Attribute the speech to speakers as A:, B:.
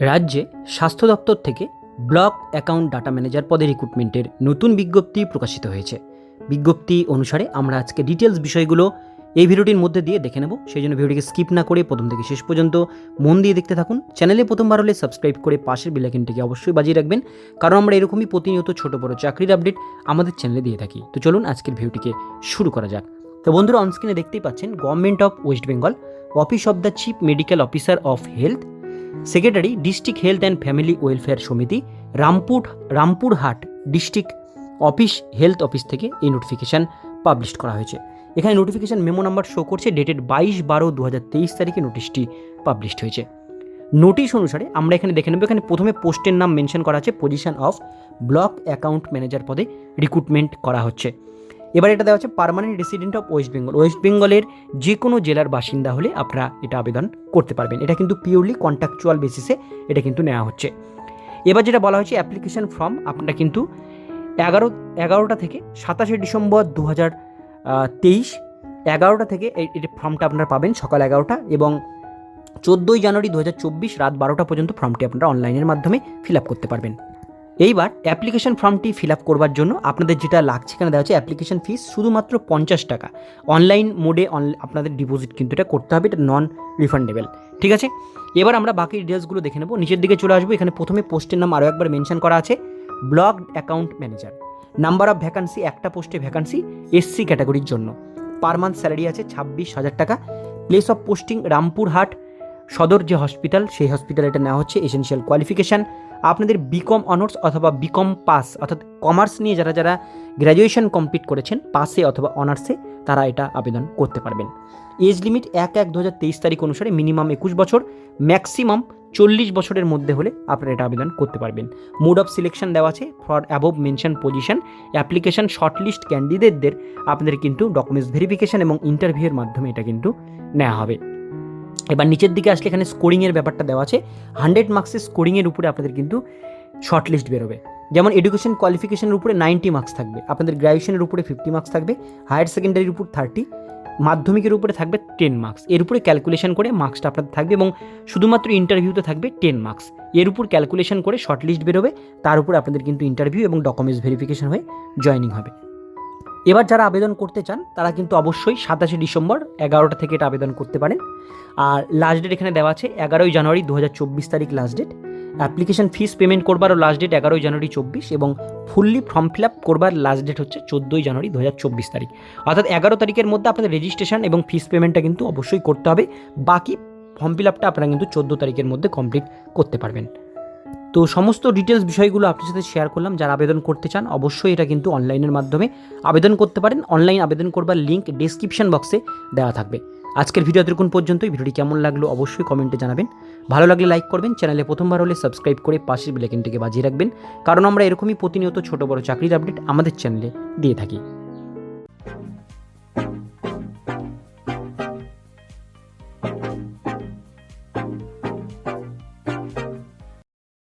A: রাজ্যে স্বাস্থ্য দপ্তর থেকে ব্লক অ্যাকাউন্ট ডাটা ম্যানেজার পদে রিক্রুটমেন্টের নতুন বিজ্ঞপ্তি প্রকাশিত হয়েছে। বিজ্ঞপ্তি অনুসারে আমরা আজকে ডিটেলস বিষয়গুলো এই ভিডিওটির মধ্যে দিয়ে দেখে নেব। সেই জন্য ভিডিওটিকে স্কিপ না করে প্রথম থেকে শেষ পর্যন্ত মন দিয়ে দেখতে থাকুন। চ্যানেলে প্রথমবার হলে সাবস্ক্রাইব করে পাশের বেলাইকনটিকে অবশ্যই বাজিয়ে রাখবেন। কারণ আমরা এরকমই প্রতিনিয়ত ছোট বড় চাকরির আপডেট আমাদের চ্যানেলে দিয়ে থাকি। তো চলুন আজকের ভিডিওটিকে শুরু করা যাক। তো বন্ধুরা অনস্ক্রিনে দেখতেই পাচ্ছেন government of West Bengal office of the chief medical officer of health secretary district health and family welfare সমিতি Rampur Rampurhat district office health office থেকে এই নোটিফিকেশান পাবলিশ করা হয়েছে। এখানে নোটিফিকেশান মেমো নাম্বার শো করছে ডেটেড বাইশ বারো দু তারিখে নোটিশটি পাবলিশড হয়েছে। নোটিশ অনুসারে আমরা এখানে দেখে নেব, এখানে প্রথমে পোস্টের নাম মেনশন করা আছে position of block account manager পদে রিক্রুটমেন্ট করা হচ্ছে। এবার এটা দেওয়া হচ্ছে permanent resident of West Bengal West বেঙ্গলের যে কোনো জেলার বাসিন্দা হলে আপনারা এটা আবেদন করতে পারবেন। এটা কিন্তু পিওরলি কন্ট্রাকচুয়াল বেসিসে এটা কিন্তু নেওয়া হচ্ছে। এবার যেটা বলা হয়েছে অ্যাপ্লিকেশন ফর্ম আপনারা কিন্তু এগারো, এগারোটা থেকে সাতাশে ডিসেম্বর দু হাজার তেইশ, এগারোটা থেকে এই ফর্মটা আপনারা পাবেন সকাল এগারোটা এবং চোদ্দোই জানুয়ারি দু হাজার চব্বিশ রাত বারোটা পর্যন্ত ফর্মটি আপনারা অনলাইনের মাধ্যমে ফিল আপ করতে পারবেন। এইবার অ্যাপ্লিকেশন ফর্মটি ফিল আপ করবার জন্য আপনাদের যেটা লাগছে এখানে দেওয়া হচ্ছে অ্যাপ্লিকেশন ফিস শুধুমাত্র পঞ্চাশ টাকা। অনলাইন মোডে আপনাদের ডিপোজিট কিন্তু এটা করতে হবে, এটা নন রিফান্ডেবল ঠিক আছে? এবার আমরা বাকি ডিটেলসগুলো দেখে নেব। নিচের দিকে চলে আসব। এখানে প্রথমে পোস্টের নাম আরও একবার মেনশন করা আছে। Block account manager number of vacancy একটা পোস্টে ভ্যাকান্সি এসসি ক্যাটাগরির জন্য। পার মান্থ স্যালারি আছে ছাব্বিশ হাজার টাকা। প্লেস অফ পোস্টিং রামপুরহাট সদর যে হসপিটাল সেই হসপিটাল এটা নেওয়া হচ্ছে। এসেনশিয়াল কোয়ালিফিকেশান আপনাদের বিকম অনার্স অথবা বিকম পাস অর্থাৎ কমার্স নিয়ে যারা যারা গ্র্যাজুয়েশন কমপ্লিট করেছেন পাসে অথবা অনার্সে তারা এটা আবেদন করতে পারবেন। এজ লিমিট এক এক দু তারিখ অনুসারে মিনিমাম একুশ বছর ম্যাক্সিমাম চল্লিশ বছরের মধ্যে হলে আপনারা এটা আবেদন করতে পারবেন। মোড অফ সিলেকশন দেওয়া আছে for above mention position application shortlist ক্যান্ডিডেটদের আপনাদের কিন্তু ডকুমেন্টস ভেরিফিকেশন এবং ইন্টারভিউয়ের মাধ্যমে এটা কিন্তু নেওয়া হবে। এবার নিচের দিকে আসলে এখানে স্কোরিংয়ের ব্যাপারটা দেওয়া আছে। হান্ড্রেড মার্কসের স্কোরিংয়ের উপরে আপনাদের কিন্তু শর্ট লিস্ট বেরোবে। যেমন এডুকেশন কোয়ালিফিকেশনের উপরে নাইনটি মার্কস থাকবে, আপনাদের গ্র্যাজুয়েশনের উপরে ফিফটি মার্কস থাকবে হায়ার সেকেন্ডারির উপর থার্টি মাধ্যমিকের উপরে থাকবে টেন মার্কস এর উপরে ক্যালকুলেশন করে মার্কসটা আপনাদের থাকবে এবং শুধুমাত্র ইন্টারভিউতে থাকবে টেন মার্কস এর উপর ক্যালকুলেশন করে শর্ট লিস্ট বেরোবে, তার উপর আপনাদের কিন্তু ইন্টারভিউ এবং ডকুমেন্টস ভেরিফিকেশন হয়ে জয়নিং হবে। এবার যারা আবেদন করতে চান, তারা কিন্তু অবশ্যই সাতাশে ডিসেম্বর এগারোটা থেকে এটা আবেদন করতে পারেন। আর লাস্ট ডেট এখানে দেওয়া আছে, এগারোই জানুয়ারি দু হাজার চব্বিশ তারিখ last date application fees payment করবারও last date এগারোই জানুয়ারি চব্বিশ এবং ফুললি ফর্ম ফিল আপ করবার লাস্ট ডেট হচ্ছে চোদ্দোই জানুয়ারি দু হাজার চব্বিশ তারিখ। অর্থাৎ এগারো তারিখের মধ্যে আপনাদের রেজিস্ট্রেশন এবং ফিস পেমেন্টটা কিন্তু অবশ্যই করতে হবে। বাকি ফর্ম ফিল আপটা আপনারা কিন্তু চোদ্দ তারিখের মধ্যে কমপ্লিট করতে পারবেন। তো সমস্ত ডিটেলস বিষয়গুলো আপনার সাথে শেয়ার করলাম। যারা আবেদন করতে চান, অবশ্যই এটা কিন্তু অনলাইনের মাধ্যমে আবেদন করতে পারেন। অনলাইন আবেদন করবার লিঙ্ক ডিসক্রিপশন বক্সে দেওয়া থাকবে। আজকের ভিডিও এতক্ষণ পর্যন্তই। ভিডিওটি কেমন লাগল অবশ্যই কমেন্টে জানাবেন। ভালো লাগলে লাইক করবেন। চ্যানেলে প্রথমবার হলে সাবস্ক্রাইব করে পাশের বেলাইকনটিকে বাজিয়ে রাখবেন। কারণ আমরা এরকমই প্রতিনিয়ত ছোট বড় চাকরির আপডেট আমাদের চ্যানেলে দিয়ে থাকি।